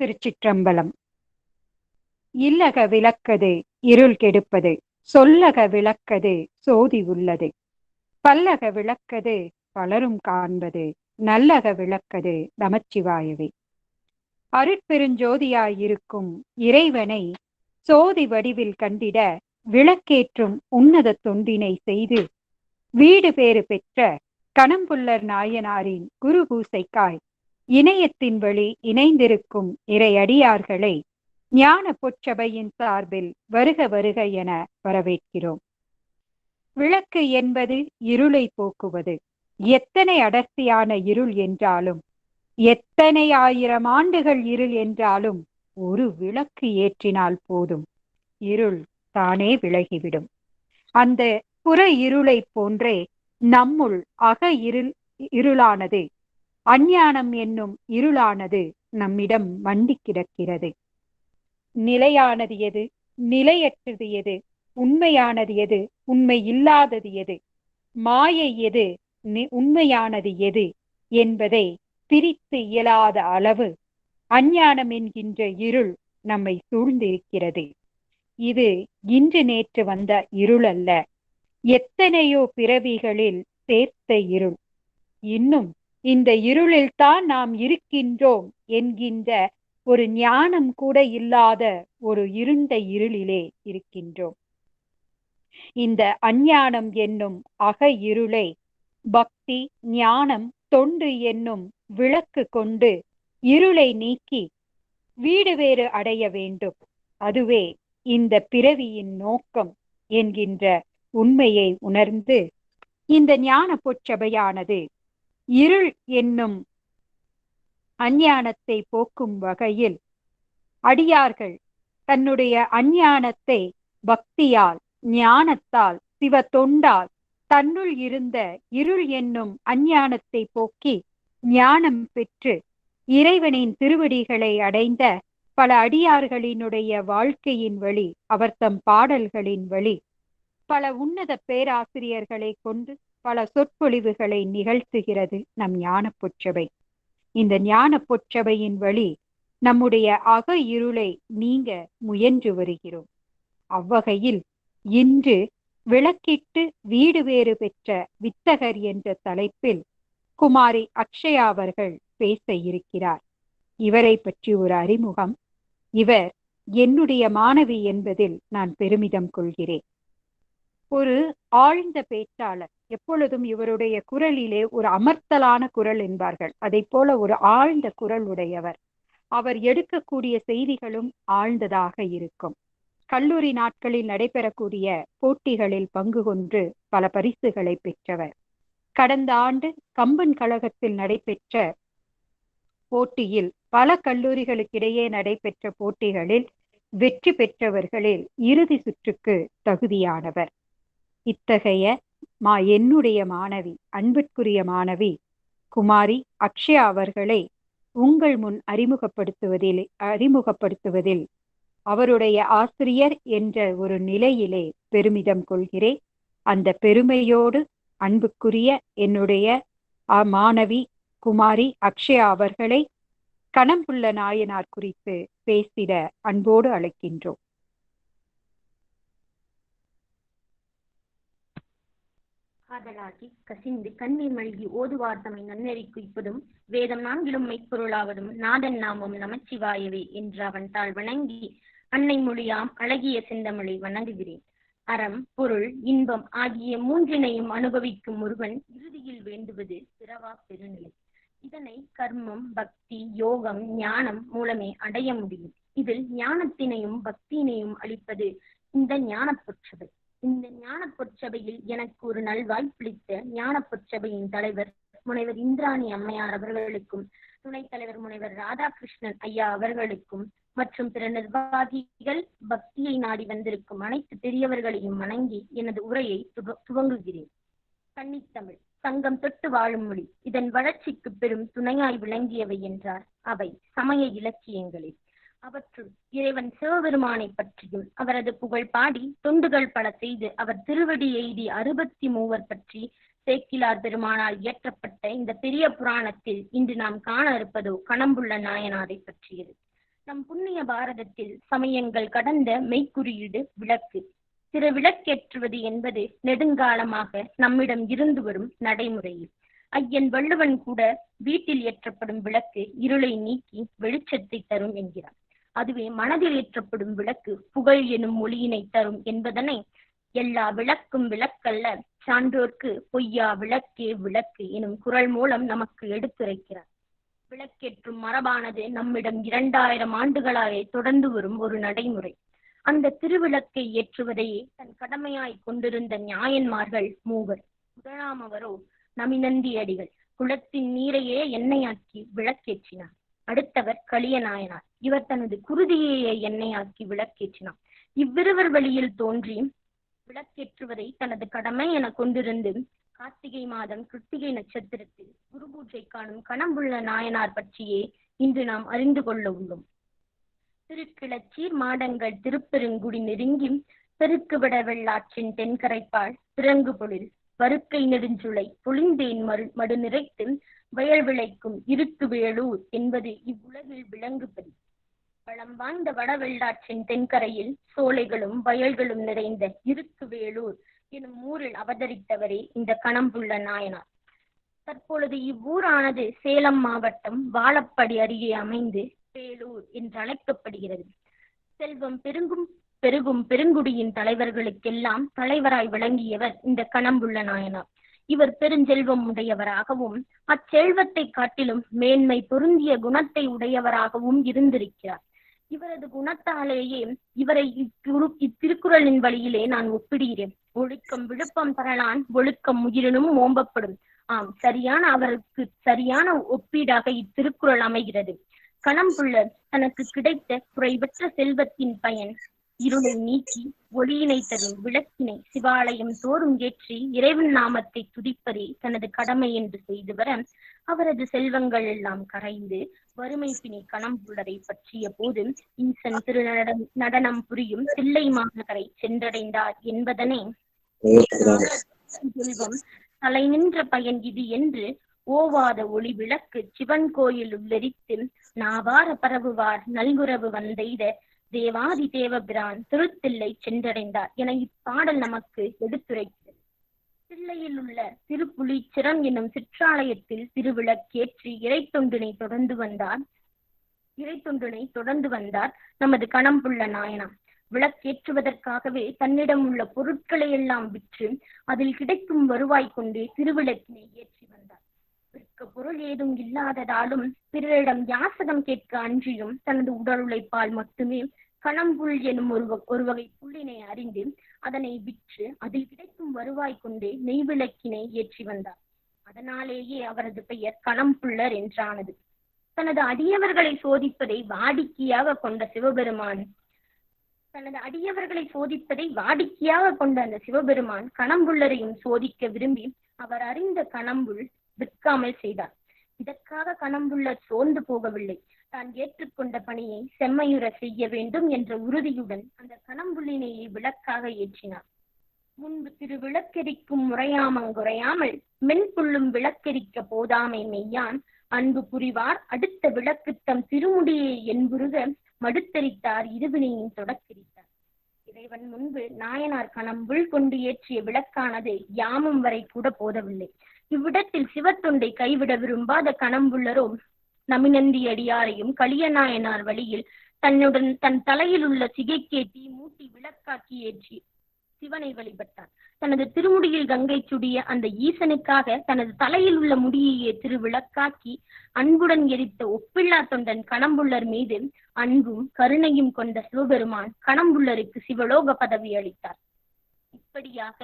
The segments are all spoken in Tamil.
திருச்சிற்றம்பலம். இல்லக விளக்கது இருள் கெடுப்பது சொல்லக விளக்கது சோதி உள்ளது. பல்லக விளக்கது பலரும் காண்பது நல்லக விளக்கது நமச்சிவாயவே. அருட்பெருஞ்சோதியாயிருக்கும் இறைவனை சோதி வடிவில் கண்டிட விளக்கேற்றும் உன்னத தொண்டினை செய்து வீடு பேறு பெற்ற கணம்புல்லர் நாயனாரின் குரு பூசைக்காய் இணையத்தின் வழி இணைந்திருக்கும் இறையடியார்களை ஞான பொற்சபையின் சார்பில் வருக வருக என வரவேற்கிறோம். விளக்கு என்பது இருளை போக்குவது. எத்தனை அடர்த்தியான இருள் என்றாலும் எத்தனை ஆயிரம் ஆண்டுகள் இருள் என்றாலும் ஒரு விளக்கு ஏற்றினால் போதும். இருள் தானே விலகிவிடும். அந்த புற இருளை போன்றே நம்முள் அக இருள் இருளானது அஞ்ஞானம் என்னும் இருளானது நம்மிடம் மண்டி கிடக்கிறது. நிலையானது எது? நிலையற்றது எது? உண்மையானது எது? உண்மை இல்லாதது எது? மாயை எது? உண்மையானது எது? என்பதை பிரித்து இயலாத அளவு அஞ்ஞானம் என்கின்ற இருள் நம்மை சூழ்ந்திருக்கிறது. இது இன்று நேற்று வந்த இருள் அல்ல எத்தனையோ பிறவிகளில் சேர்த்த இருள். இன்னும் இந்த இருளில்தான் நாம் இருக்கின்றோம் என்கின்ற ஒரு ஞானம் கூட இல்லாத ஒரு இருண்ட இருளிலே இருக்கின்றோம். இந்த அஞ்ஞானம் என்னும் அக இருளை பக்தி ஞானம் தொண்டு என்னும் விளக்கு கொண்டு இருளை நீக்கி வீடு வேறு அடைய வேண்டும். அதுவே இந்த பிறவியின் நோக்கம் என்கின்ற உண்மையை உணர்ந்து இந்த ஞான பொற்சபையானது இருள் என்னும் அஞ்ஞானத்தை போக்கும் வகையில் அடியார்கள் தன்னுடைய அஞ்ஞானத்தை பக்தியால் ஞானத்தால் சிவ தொண்டால் தன்னுள் இருந்த இருள் என்னும் அஞ்ஞானத்தை போக்கி ஞானம் பெற்று இறைவனின் திருவடிகளை அடைந்த பல அடியார்களினுடைய வாழ்க்கையின் வழி அவர் தம் பாடல்களின் வழி பல உன்னத பேராசிரியர்களை கொண்டு பல சொற்பொழிவுகளை நிகழ்த்துகிறது நம் ஞான பொற்றவை இந்த ஞான பொற்றவையின் வழி நம்முடைய அக இருளை நீங்க முயன்று வருகிறோம். அவ்வகையில் இன்று விளக்கிட்டு வீடு வேறு பெற்ற வித்தகர் என்ற தலைப்பில் குமாரி அக்ஷயா அவர்கள் பேச இருக்கிறார். இவரை பற்றி ஒரு அறிமுகம். இவர் என்னுடைய மாணவி என்பதில் நான் பெருமிதம் கொள்கிறேன். ஒரு ஆழ்ந்த பேச்சாளர். எப்பொழுதும் இவருடைய குரலிலே ஒரு அமர்த்தலான குரல் என்பார்கள். அதை போல ஒரு ஆழ்ந்த குரல் உடையவர். அவர் எடுக்கக்கூடிய செய்திகளும் ஆழ்ந்ததாக இருக்கும். கல்லூரி நாட்களில் நடைபெறக்கூடிய போட்டிகளில் பங்கு கொண்டு பல பரிசுகளை பெற்றவர். கடந்த ஆண்டு கம்பன் கழகத்தில் நடைபெற்ற போட்டியில் பல கல்லூரிகளுக்கிடையே நடைபெற்ற போட்டிகளில் வெற்றி பெற்றவர்களில் இறுதி சுற்றுக்கு தகுதியானவர். இத்தகைய மா என்னுடைய மாணவி அன்பிற்குரிய மாணவி குமாரி அக்ஷயா அவர்களை உங்கள் முன் அறிமுகப்படுத்துவதில் அறிமுகப்படுத்துவதில் அவருடைய ஆசிரியர் என்ற ஒரு நிலையிலே பெருமிதம் கொள்கிறேன். அந்த பெருமையோடு அன்புக்குரிய என்னுடைய மாணவி குமாரி அக்ஷயா அவர்களை கணம்புள்ள நாயனார் குறித்து பேசிட அன்போடு அழைக்கின்றோம். காதலாகி கசிந்து கண்ணீர் மல்கி ஓதுவார் தம்மை நன்னெறி குய்ப்பதும் வேதம் நான்கிலும் மெய்ப்பொருளாவதும் நாதன் நாமம் நமச்சிவாயவே என்று அவன் தாள் வணங்கி அன்னை மொழியாம் அழகிய செந்தமிழை வணங்குகிறேன். அறம் பொருள் இன்பம் ஆகிய மூன்றினையும் அனுபவிக்கும் ஒருவன் இறுதியில் வேண்டுவது பிறவா பெருநிலை. இதனை கர்மம் பக்தி யோகம் ஞானம் மூலமே அடைய முடியும். இதில் ஞானத்தினையும் பக்தியினையும் அளிப்பது இந்த ஞான இந்த ஞான பொற்சபையில் எனக்கு ஒரு நல்வாய்ப்பளித்த ஞான பொற்சபையின் தலைவர் முனைவர் இந்திராணி அம்மையார் அவர்களுக்கும் துணைத் தலைவர் முனைவர் ராதாகிருஷ்ணன் ஐயா அவர்களுக்கும் மற்றும் பிற நிர்வாகிகள் பக்தியை நாடி வந்திருக்கும் அனைத்து பெரியவர்களையும் வணங்கி எனது உரையை துவங்குகிறேன். கன்னித்தமிழ் சங்கம் தொட்டு வாழும் மொழி இதன் வளர்ச்சிக்கு பெரும் துணையாய் விளங்கியவை என்றார் அவை சமய இலக்கியங்களில். அவற்றுள் இறைவன் சிவபெருமானை பற்றியும் அவரது புகழ் பாடி தொண்டுகள் பல செய்து அவர் திருவடி எய்தி அறுபத்தி மூவர் பற்றி சேக்கிலார் பெருமானால் இயற்றப்பட்ட இந்த பெரிய புராணத்தில் இன்று நாம் காண இருப்பதோ கணம்புள்ள நாயனாரை பற்றியது. நம் புண்ணிய பாரதத்தில் சமயங்கள் கடந்த மெய்க்குறியீடு விளக்கு. சிற விளக்கேற்றுவது என்பது நெடுங்காலமாக நம்மிடம் இருந்து வரும் நடைமுறையில் ஐயன் வள்ளுவன் கூட வீட்டில் ஏற்றப்படும் விளக்கு இருளை நீக்கி வெளிச்சத்தை தரும் என்கிறார். அதுவே மனதில் ஏற்றப்படும் விளக்கு புகழ் எனும் மொழியினை தரும் என்பதனை எல்லா விளக்கும் விளக்கல்ல சான்றோர்க்கு பொய்யா விளக்கே விளக்கு எனும் குரல் மூலம் நமக்கு எடுத்துரைக்கிறார். விளக்கேற்றும் மரபானது நம்மிடம் இரண்டாயிரம் ஆண்டுகளாக தொடர்ந்து வரும் ஒரு நடைமுறை. அந்த திருவிளக்கை ஏற்றுவதையே தன் கடமையாய் கொண்டிருந்த நியாயன்மார்கள் மூவர். முதலாமவரோ நமிநந்தி அடிகள் குளத்தின் நீரையே எண்ணெயாக்கி விளக்கேற்றினார். அடுத்தவர் களியநாயனார் இவர் தனது குருதியையே எண்ணெயாக்கி விளக்கேற்றினார். இவ்விருவர் வழியில் தோன்றி விளக்கேற்றுவதை தனது கடமை என கொண்டிருந்து கார்த்திகை மாதம் கிருத்திகை நட்சத்திரத்தில் குரு பூஜை காணும் கணம்புள்ள நாயனார் பற்றியே இன்று நாம் அறிந்து கொள்ள உள்ளோம். திருக்கிளச்சீர் மாடங்கள் திருப்பெருங்குடி நெருங்கி பெருக்குவிட வெள்ளாற்றின் தென்கரைப்பால் திறங்கு பொழில் வருக்கை நெடுஞ்சுளை பொழிந்தேன் மறு மடு நிறைத்து வயல் விளைக்கும் இருக்கு வேலூர் என்பது இவ்வுலகில் விளங்குபதி பழம் வாய்ந்த வடவெள்ளாற்றின் தென்கரையில் சோலைகளும் வயல்களும் நிறைந்த இருக்கு வேலூர் எனும் ஊரில் அவதரித்தவரே இந்த கணம்புள்ள நாயனார். தற்பொழுது இவ்வூரானது சேலம் மாவட்டம் வாழப்படி அருகே அமைந்து வேலூர் என்று அழைக்கப்படுகிறது செல்வம் பெருங்கும் பெருகும் பெருங்குடியின் தலைவர்களுக்கெல்லாம் தலைவராய் விளங்கியவர் இந்த கணம்புள்ள நாயனார். இவர் பெருஞ்செல்வம் உடையவராகவும் அச்செல்வத்தை காட்டிலும் மேன்மை பொருந்திய குணத்தை உடையவராகவும் இருந்திருக்கிறார். இவரது குணத்தாலேயே இவரை இத்திரு இத்திருக்குறளின் வழியிலே நான் ஒப்பிடுகிறேன். ஒழுக்கம் விழுப்பம் தரலான் ஒழுக்கம் உயிரினும் ஓம்பப்படும் ஆம் சரியான அவருக்கு சரியான ஒப்பீடாக இத்திருக்குறள் அமைகிறது. கணம்புள்ளர் தனக்கு கிடைத்த குறைவற்ற செல்வத்தின் பயன் இருளை நீக்கி ஒளியினை தரும் விளக்கினை சிவாலயம் தோறும் ஏற்றி இறைவன் நாமத்தை துதிப்பதே தனது கடமை என்று செய்து வர அவரது செல்வங்கள் எல்லாம் கரைந்து வறுமை பிணி கணம் கணம்புள்ளரை பற்றிய போது இன்சன் திரு நடனம் புரியும் தில்லை மாநகரை சென்றடைந்தார் என்பதனை செல்வம். தலை நின்ற பயன் இது என்று ஓவாத ஒளி விளக்கு சிவன் கோயில் உள்ளரித்து நாவார பரவுவார் நல்குறவு வந்தெய்த தேவாதி தேவபிரான் திருத்தில்லை சென்றடைந்தார் என இப்பாடல் நமக்கு எடுத்துரைக்கிறது. தில்லையில் உள்ள திருப்புலிச்சிரம் என்னும் சிற்றாலயத்தில் திருவிளக்கேற்றி இறைத்தொண்டினை தொடர்ந்து வந்தார். இறைத்தொண்டினை தொடர்ந்து வந்தார் நமது கணம்புள்ள நாயனார் விளக்கேற்றுவதற்காகவே தன்னிடம் உள்ள பொருட்களை எல்லாம் விற்று அதில் கிடைக்கும் வருவாய் கொண்டு திருவிளக்கினை ஏற்றி வந்தார். விற்க பொருள் ஏதும் இல்லாததாலும் பிறரிடம் யாசகம் கேட்க அன்றியும் தனது உடல் உழைப்பால் மட்டுமே கணம்புல் எனும் ஒரு ஒரு வகை புள்ளினை அறிந்து அதனை விற்று அதில் கிடைக்கும் வருவாய் கொண்டு நெய்விளக்கினை ஏற்றி வந்தார். அதனாலேயே அவரது பெயர் கணம்புள்ளர் என்றானது. தனது அடியவர்களை சோதிப்பதை வாடிக்கையாக கொண்ட சிவபெருமான் தனது அடியவர்களை சோதிப்பதை வாடிக்கையாக கொண்ட அந்த சிவபெருமான் கணம்புள்ளரையும் சோதிக்க விரும்பி அவர் அறிந்த கணம்புள் விற்காமல் செய்தார். இதற்காக கணம்புள்ளர் சோர்ந்து போகவில்லை. தான் ஏற்றுக்கொண்ட பணியை செம்மையுற செய்ய வேண்டும் என்ற உறுதியுடன் அந்த கணம்புள்ளினையை விளக்காக ஏற்றினார். முன்பு திரு விளக்கெரிக்கும் முறையாமங்குறையாமல் மென்புள்ளும் விளக்கெரிக்க போதாமை மெய்யான் அன்பு புரிவார். அடுத்த விளக்கு தம் திருமுடியை என்புருக மடுத்தரித்தார். இருவினையின் தொடக்கரித்தார். இறைவன் முன்பு நாயனார் கணம்புள் கொண்டு ஏற்றிய விளக்கானது யாமும் வரை கூட போதவில்லை. இவ்விடத்தில் சிவத்தொண்டை கைவிட விரும்பாத கணம்புள்ளரோ நமிநந்தி அடியாரையும் களியநாயனார் வழியில் தன்னுடன் தன் தலையில் உள்ள சிகைக்கேட்டி மூட்டி விளக்காக்கி ஏற்றி சிவனை வழிபட்டார். தனது திருமுடியில் கங்கை சுடிய அந்த ஈசனுக்காக தனது தலையில் உள்ள முடியையே திருவிளக்காக்கி அன்புடன் எரித்த ஒப்பில்லா தொண்டன் கணம்புள்ளர் மீது அன்பும் கருணையும் கொண்ட சிவபெருமான் கணம்புள்ளருக்கு சிவலோக பதவி அளித்தார். படிப்படியாக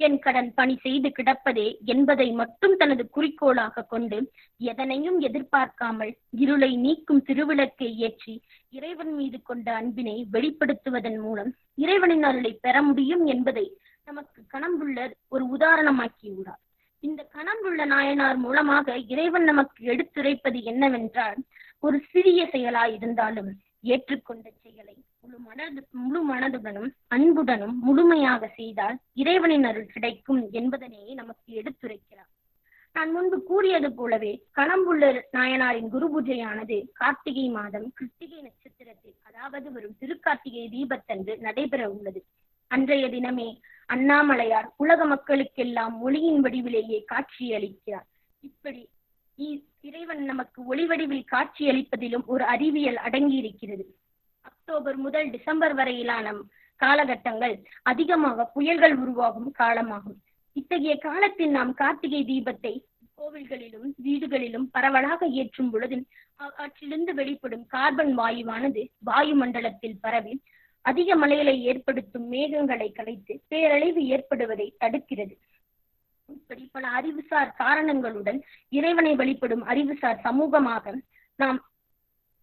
என் கடன் பணி செய்து கிடப்பதே என்பதை மட்டும் தனது குறிக்கோளாக கொண்டு எதனையும் எதிர்பார்க்காமல் இருளை நீக்கும் திருவிளக்கை ஏற்றி இறைவன் மீது கொண்ட அன்பினை வெளிப்படுத்துவதன் மூலம் இறைவனின் அருளை பெற முடியும் என்பதை நமக்கு கணம்புள்ளர் ஒரு உதாரணமாக்கியுள்ளார். இந்த கணம்புள்ள நாயனார் மூலமாக இறைவன் நமக்கு எடுத்துரைப்பது என்னவென்றால் ஒரு சிறிய செயலாய் இருந்தாலும் ஏற்றுக்கொண்ட செயலை முழு மனது முழு மனதுடனும் அன்புடனும் முழுமையாக செய்தால் இறைவனின் அருள் கிடைக்கும் என்பதனையே நமக்கு எடுத்துரைக்கிறார். நான் முன்பு கூறியது போலவே களம்புள்ள நாயனாரின் குரு பூஜையானது கார்த்திகை மாதம் கிருத்திகை நட்சத்திரத்தில் அதாவது வரும் திருக்கார்த்திகை தீபத்தன்று நடைபெற உள்ளது. அன்றைய தினமே அண்ணாமலையார் உலக மக்களுக்கெல்லாம் ஒளியின் வடிவிலேயே காட்சியளிக்கிறார் இப்படி இறைவன் நமக்கு ஒளி வடிவில் காட்சியளிப்பதிலும் ஒரு அறிவியல் அடங்கி இருக்கிறது அக்டோபர் முதல் டிசம்பர் வரையிலான காலகட்டங்கள் அதிகமாக புயல்கள் உருவாகும் காலமாகும். இத்தகைய காலத்தில் நாம் கார்த்திகை தீபத்தை கோவில்களிலும் வீடுகளிலும் பரவலாக ஏற்றும் பொழுது அவற்றிலிருந்து வெளிப்படும் கார்பன் வாயுவானது வாயுமண்டலத்தில் பரவி அதிக மழைகளை ஏற்படுத்தும் மேகங்களை கலைத்து பேரழிவு ஏற்படுவதை தடுக்கிறது. இப்படி பல அறிவுசார் காரணங்களுடன் இறைவனை வழிபடும் அறிவுசார் சமூகமாக நாம்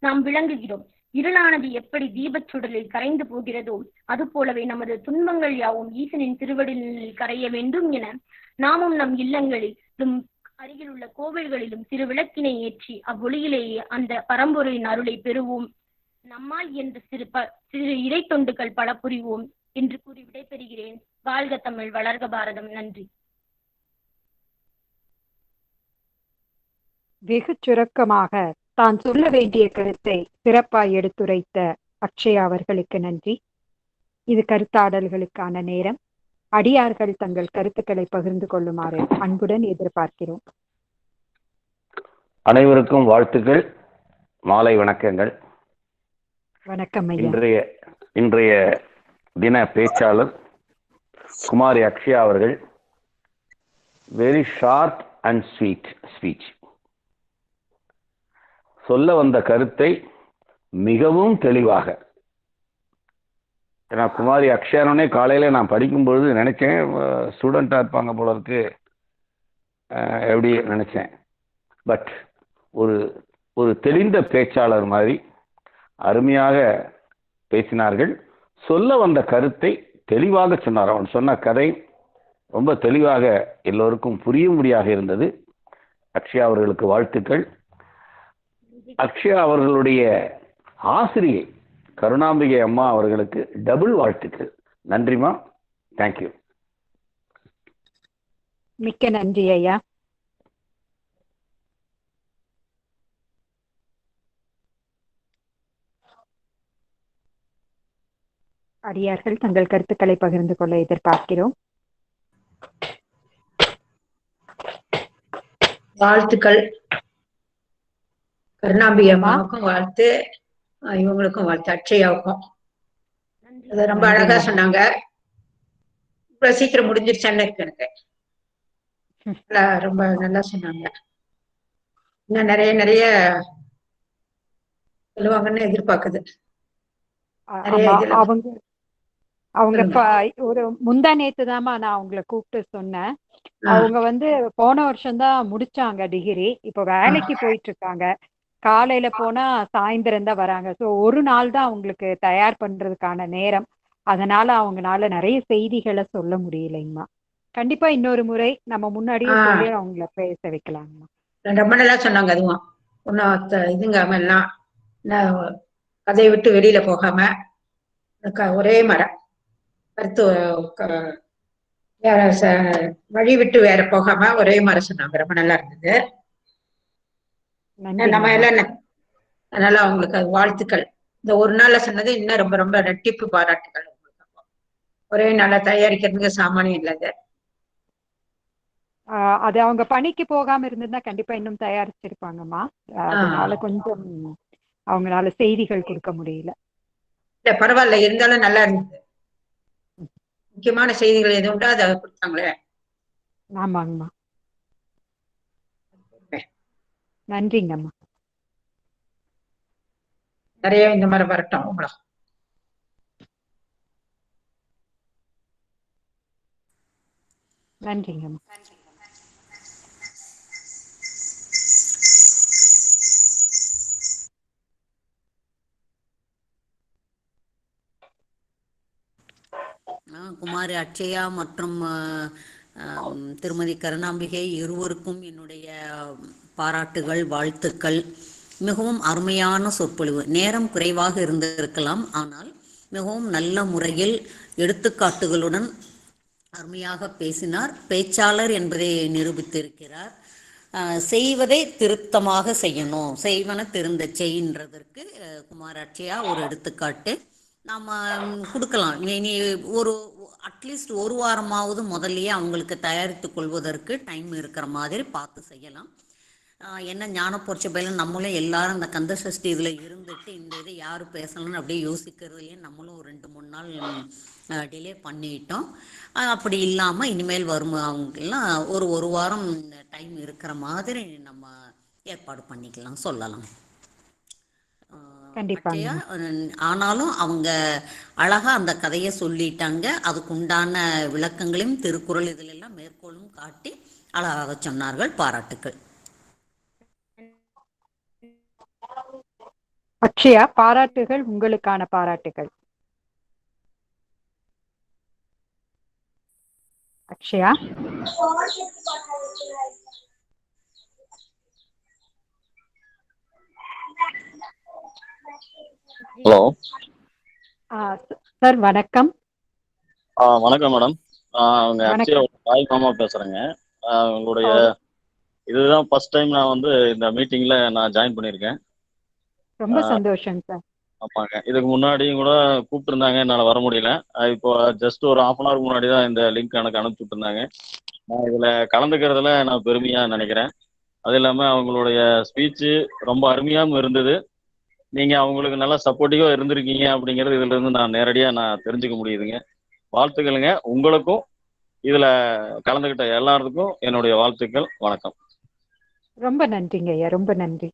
நாம் விளங்குகிறோம். இருளானது எப்படி தீபச் சுடலில் கரைந்து போகிறதோ அது போலவே நமது துன்பங்கள் யாவும் ஈசனின் திருவடியில் கரைய வேண்டும் என நாமும் நம் இல்லங்களிலும் அருகில் உள்ள கோவில்களிலும் சிறு விளக்கினை ஏற்றி அவ்வொளியிலேயே அந்த பரம்பொருளின் அருளை பெறுவோம். நம்மால் என்ற சிறு ப சிறு இறை தொண்டுகள் பல புரிவோம் என்று கூறி விடைபெறுகிறேன். வாழ்க தமிழ் வளர்க பாரதம். நன்றி. வெகு சுருக்கமாக தான் சொல்ல வேண்டிய கருத்தை சிறப்பாய் எடுத்துரைத்த அக்ஷயா அவர்களுக்கு நன்றி. இது கருத்தாடல்களுக்கான நேரம். அடியார்கள் தங்கள் கருத்துக்களை பகிர்ந்து கொள்ளுமாறு அன்புடன் எதிர்பார்க்கிறோம். அனைவருக்கும் வாழ்த்துக்கள். மாலை வணக்கங்கள். வணக்கம் இன்றைய இன்றைய தின பேச்சாளர் குமாரி அக்ஷயா அவர்கள். Very short and sweet speech சொல்ல வந்த கருத்தை மிகவும் தெளிவாக. ஏன்னா குமாரி அக்ஷயானே காலையில் நான் படிக்கும்பொழுது நினச்சேன் ஸ்டூடெண்ட்டாக இருப்பாங்க போல இருக்கு. எப்படி நினச்சேன். பட் ஒரு ஒரு தெளிந்த பேச்சாளர் மாதிரி அருமையாக பேசினார்கள். சொல்ல வந்த கருத்தை தெளிவாக சொன்னார். அவன் சொன்ன கதை ரொம்ப தெளிவாக எல்லோருக்கும் புரியும்படியாக இருந்தது. அக்ஷயா அவர்களுக்கு வாழ்த்துக்கள். அக்ஷயா அவர்களுடைய ஆசிரியை கருணாம்பிகை அம்மா அவர்களுக்கு டபுள் வாழ்த்துக்கள். நன்றிமா தேங்க்யூ மிக்க நன்றி ஐயா. அடியார்கள் தங்கள் கருத்துக்களை பகிர்ந்து கொள்ள எதிர்பார்க்கிறோம். வாழ்த்துக்கள். கருணாம்பிகை அம்மா. அம்மாவுக்கும் வாழ்த்து இவங்களுக்கும் வாழ்த்து. அக்ஷயாவுக்கும் நன்றி. அதை ரொம்ப அழகா. சொன்னாங்க. இவ்வளவு சீக்கிரம் முடிஞ்சிருச்சான்னு இருக்கு எனக்கு. ரொம்ப நல்லா சொன்னாங்க. இன்னும் நிறைய நிறைய சொல்லுவாங்கன்னு எதிர்பார்க்குது. அவங்க அவங்க ஒரு முந்தா நேத்து நான் அவங்கள கூப்பிட்டு சொன்னேன். அவங்க வந்து போன வருஷம் தான் முடிச்சாங்க டிகிரி. இப்போ வேலைக்கு போயிட்டு இருக்காங்க. காலையில போனா சாயந்தரம் தான் வராங்க. ஸோ ஒரு நாள் தான் அவங்களுக்கு தயார் பண்றதுக்கான நேரம். அதனால அவங்கனால நிறைய செய்திகளை சொல்ல முடியலைங்கம்மா. கண்டிப்பா இன்னொரு முறை நம்ம முன்னாடியே. சொல்லி அவங்கள பேச வைக்கலாங்கம்மா. ரொம்ப நல்லா சொன்னாங்க அதுவும். ஒன்னும் இதுங்காம எல்லாம் கதையை விட்டு வெளியில போகாம ஒரே மரம் கருத்து க- வேற வழி விட்டு வேற போகாம ஒரே மரம் சொன்னாங்க. ரொம்ப நல்லா இருந்தது. நம்ம எல்லாம் அதனால அவங்களுக்கு அது வாழ்த்துக்கள். இந்த ஒரு நாள்ல சொன்னது இன்னும் ரொம்ப ரொம்ப ரெட்டிப்பு பாராட்டுகள் உங்களுக்கு. ஒரே நாளா தயாரிக்கிறதுக்கு சாமானியம் இல்லாத அது. அவங்க பணிக்கு போகாம இருந்திருந்தா கண்டிப்பா இன்னும் தயாரிச்சிருப்பாங்கம்மா. அதனால கொஞ்சம் அவங்களால செய்திகள் கொடுக்க முடியல. இல்ல பரவாயில்ல இருந்தாலும் நல்லா இருந்தது. முக்கியமான செய்திகள் எது உண்டோ? அதை கொடுத்தாங்களே. ஆமாங்கம்மா. நன்றிங்கம்மா. நிறைய இந்த மாதிரி வரட்டும் அவங்களும் நன்றிங்கம்மா. ஆ, குமாரி அட்சயா மற்றும் திருமதி கருணாம்பிகை இருவருக்கும் என்னுடைய பாராட்டுகள் வாழ்த்துக்கள். மிகவும் அருமையான சொற்பொழிவு. நேரம் குறைவாக இருந்திருக்கலாம். ஆனால் மிகவும் நல்ல முறையில் எடுத்துக்காட்டுகளுடன் அருமையாக பேசினார். பேச்சாளர் என்பதை நிரூபித்திருக்கிறார். செய்வதை திருத்தமாக செய்யணும். செய்வன திருந்த செய்ன்றதற்கு குமாராட்சியா ஒரு எடுத்துக்காட்டு. நாம் கொடுக்கலாம். இனி ஒரு அட்லீஸ்ட் ஒரு வாரமாவது முதல்லயே அவங்களுக்கு தயாரித்து கொள்வதற்கு டைம் இருக்கிற மாதிரி பார்த்து செய்யலாம். என்ன ஞான பொற்சபையில் நம்மளும் எல்லாரும் அந்த கந்த சஷ்டி இதில் இருந்துட்டு இந்த இதை யார் பேசணும்னு அப்படியே யோசிக்கிறதுலேயே நம்மளும் ஒரு ரெண்டு மூணு நாள் டிலே பண்ணிட்டோம். அப்படி இல்லாமல் இனிமேல் வரும் அவங்கெல்லாம் ஒரு ஒரு வாரம் டைம் இருக்கிற மாதிரி நம்ம ஏற்பாடு பண்ணிக்கலாம் சொல்லலாம். ஆனாலும் அவங்க அழகா அந்த கதையை சொல்லிட்டாங்க. அதுக்கு உண்டான விளக்கங்களையும் திருக்குறள் இதில் எல்லாம் மேற்கோளும் காட்டி அழகாக சொன்னார்கள் பாராட்டுக்கள். அக்ஷயா பாராட்டுகள் உங்களுக்கான பாராட்டுகள். அக்ஷயா? ஹலோ. சார் வணக்கம். வணக்கம் மேடம். அவங்க வணக்கம். அக்ஷயா தாய் மாமா பேசுறேங்க. உங்களுடைய இதுதான் ஃபர்ஸ்ட் டைம் நான் வந்து இந்த மீட்டிங்ல நான் ஜாயின் பண்ணியிருக்கேன். ரொம்ப. சந்தோஷம் சார். ஆமாங்க. இதுக்கு முன்னாடியும் கூட கூப்பிட்டுருந்தாங்க என்னால் வர முடியல. இப்போ ஜஸ்ட் ஒரு ஹாஃப் அன் ஹவர் முன்னாடி தான் இந்த லிங்க் எனக்கு அனுப்பிச்சு விட்டுருந்தாங்க. நான் இதில் கலந்துக்கிறதுல நான் பெருமையாக நினைக்கிறேன். அது இல்லாமல் அவங்களுடைய ஸ்பீச்சு ரொம்ப அருமையாகவும் இருந்தது. நீங்கள் அவங்களுக்கு நல்லா சப்போர்ட்டிவாக இருந்திருக்கீங்க அப்படிங்கிறது இதுல இருந்து நான் நேரடியாக நான் தெரிஞ்சுக்க முடியுதுங்க. வாழ்த்துக்களுங்க. உங்களுக்கும் இதில் கலந்துக்கிட்ட எல்லாருக்கும் என்னுடைய வாழ்த்துக்கள். வணக்கம். ரொம்ப நன்றிங்க ஐயா. ரொம்ப நன்றி.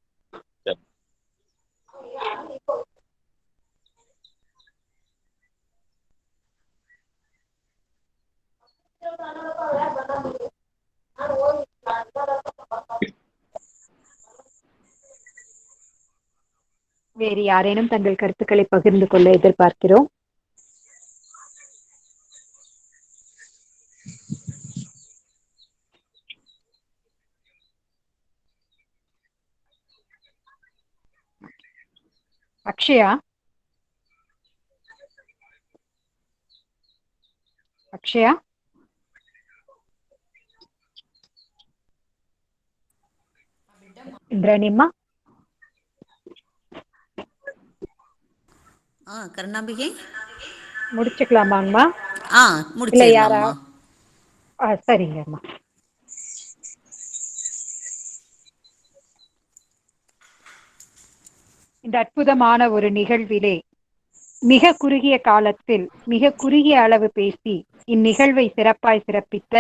வேறு யாரேனும் தங்கள் கருத்துக்களை பகிர்ந்து கொள்ள எதிர்பார்க்கிறோம். அக்ஷயா? அக்ஷயா? ஆ கருணாம்பிகை முடிச்சுக்கலாமாங்கம்மா ஆ முடிச்சிடலாமா ஆ சரிங்கம்மா இந்த அற்புதமான ஒரு நிகழ்விலே மிக குறுகிய காலத்தில் மிக குறுகிய அளவு பேசி இந்நிகழ்வை சிறப்பாய் சிறப்பித்த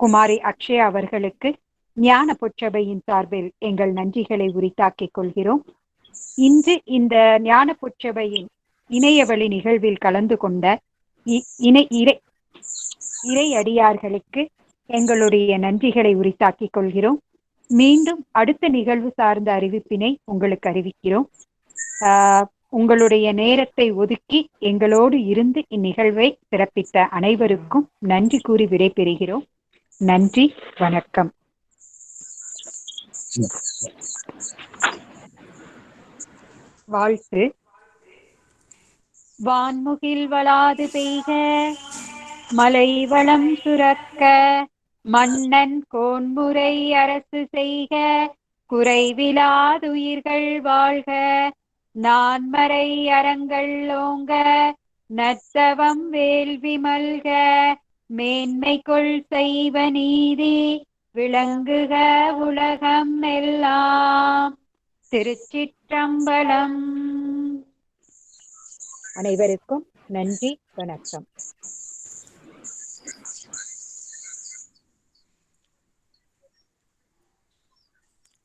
குமாரி அக்ஷயா அவர்களுக்கு ஞான பொற்றவையின் சார்பில் எங்கள் நன்றிகளை உரித்தாக்கிக் கொள்கிறோம். இன்று இந்த ஞான பொற்றவையின் இணையவழி நிகழ்வில் கலந்து கொண்ட இ- இணை இறை இறை அடியார்களுக்கு எங்களுடைய நன்றிகளை உரித்தாக்கிக் கொள்கிறோம். மீண்டும் அடுத்த நிகழ்வு சார்ந்த அறிவிப்பினை உங்களுக்கு அறிவிக்கிறோம். ஆஹ் உங்களுடைய நேரத்தை ஒதுக்கி எங்களோடு இருந்து இந்நிகழ்வை சிறப்பித்த அனைவருக்கும் நன்றி கூறி விடைபெறுகிறோம். நன்றி வணக்கம். வாழ்த்து. வான்முகில் வளாது பெய்க மலை வளம் சுரக்க மன்னன் கோன்முறை அரசு செய்க குறைவிலாதுயிர்கள் வாழ்க நான்மறை அறங்கள் ஓங்க நத்தவம் வேள்வி மல்க மேன்மை கொள் செய்வ நீதி விளங்குக உலகம் எல்லாம். திருச்சிற்றம்பலம். அனைவருக்கும் நன்றி வணக்கம்.